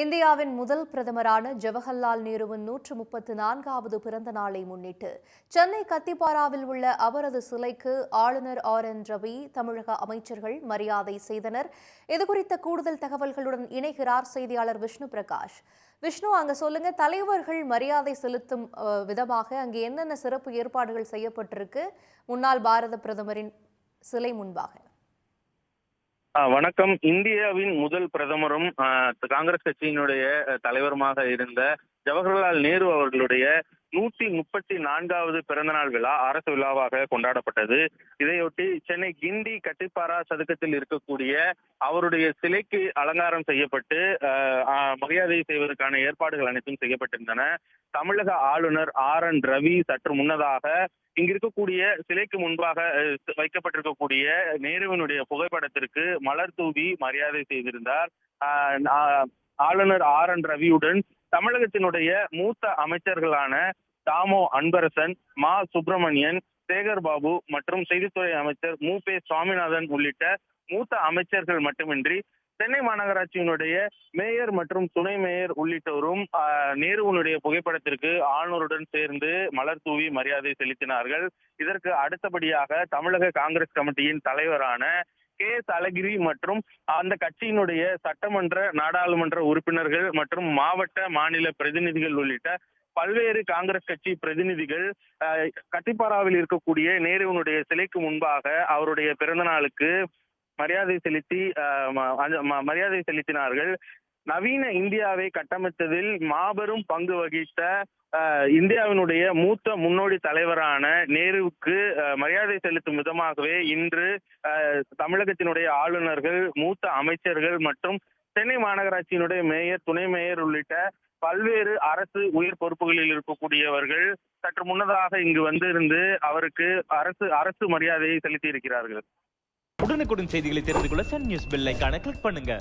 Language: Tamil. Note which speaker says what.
Speaker 1: இந்தியாவின் முதல் பிரதமரான ஜவஹர்லால் நேருவின் நூற்று முப்பத்து நான்காவது பிறந்த நாளை முன்னிட்டு சென்னை கத்திப்பாராவில் உள்ள அவரது சிலைக்கு ஆளுநர் ஆர் என் ரவி தமிழக அமைச்சர்கள் மரியாதை செய்தனர். இதுகுறித்த கூடுதல் தகவல்களுடன் இணைகிறார் செய்தியாளர் விஷ்ணு பிரகாஷ். விஷ்ணு அங்க சொல்லுங்க தலைவர்கள் மரியாதை செலுத்தும் விதமாக அங்கு என்னென்ன சிறப்பு ஏற்பாடுகள் செய்யப்பட்டிருக்கு? முன்னாள் பாரத பிரதமரின் சிலை முன்பாக.
Speaker 2: வணக்கம். இந்தியாவின் முதல் பிரதமரும் காங்கிரஸ் கட்சியினுடைய தலைவருமாக இருந்த ஜவஹர்லால் நேரு அவர்களுடைய நூத்தி முப்பத்தி நான்காவது பிறந்தநாள் விழா அரசு விழாவாக கொண்டாடப்பட்டது. இதையொட்டி சென்னை கிண்டி கட்டிப்பாரா சதுக்கத்தில் இருக்கக்கூடிய அவருடைய சிலைக்கு அலங்காரம் செய்யப்பட்டு மரியாதை செய்வதற்கான ஏற்பாடுகள் அனைத்தும் செய்யப்பட்டிருந்தன. தமிழக ஆளுநர் ஆர் என் ரவி சற்று முன்னதாக இங்க இருக்கக்கூடிய சிலைக்கு முன்பாக வைக்கப்பட்டிருக்கக்கூடிய நேருவினுடைய புகைப்படத்திற்கு மலர் தூவி மரியாதை செய்திருந்தார். ஆஹ், ஆளுநர் ஆர் என் ரவியுடன் தமிழகத்தினுடைய மூத்த அமைச்சர்களான தாமோ அன்பரசன் மா சுப்பிரமணியன் சேகர் பாபு மற்றும் செய்தித்துறை அமைச்சர் மு பே சுவாமிநாதன் உள்ளிட்ட மூத்த அமைச்சர்கள் மட்டுமின்றி சென்னை மாநகராட்சியினுடைய மேயர் மற்றும் துணை மேயர் உள்ளிட்டோரும் ஆஹ், நேருவினுடைய புகைப்படத்திற்கு ஆளுநருடன் சேர்ந்து மலர் தூவி மரியாதை செலுத்தினார்கள். இதற்கு அடுத்தபடியாக தமிழக காங்கிரஸ் கமிட்டியின் தலைவரான கே. எஸ் அழகிரி மற்றும் அந்த கட்சியினுடைய சட்டமன்ற நாடாளுமன்ற உறுப்பினர்கள் மற்றும் மாவட்ட மாநில பிரதிநிதிகள் உள்ளிட்ட பல்வேறு காங்கிரஸ் கட்சி பிரதிநிதிகள் ஆஹ், கட்டிப்பாராவில் இருக்கக்கூடிய நேருவனுடைய சிலைக்கு முன்பாக அவருடைய பிறந்த நாளுக்கு மரியாதை செலுத்தி ஆஹ், மரியாதை செலுத்தினார்கள். நவீன இந்தியாவை கட்டமைத்ததில் மாபெரும் பங்கு வகித்த இந்தியாவினுடைய மூத்த முன்னோடி தலைவரான நேருவுக்கு மரியாதை செலுத்தும் விதமாகவே இன்று ஆஹ், தமிழகத்தினுடைய ஆளுநர்கள் மூத்த அமைச்சர்கள் மற்றும் சென்னை மாநகராட்சியினுடைய மேயர் துணை மேயர் உள்ளிட்ட பல்வேறு அரசு உயர் பொறுப்புகளில் இருக்கக்கூடியவர்கள் சற்று முன்னதாக இங்கு வந்திருந்து அவருக்கு அரசு அரசு மரியாதையை செலுத்தி இருக்கிறார்கள்
Speaker 3: உடனுக்குடன் செய்திகளை தெரிந்து கொள்ள சன் நியூஸ் பெல் கிளிக் பண்ணுங்க.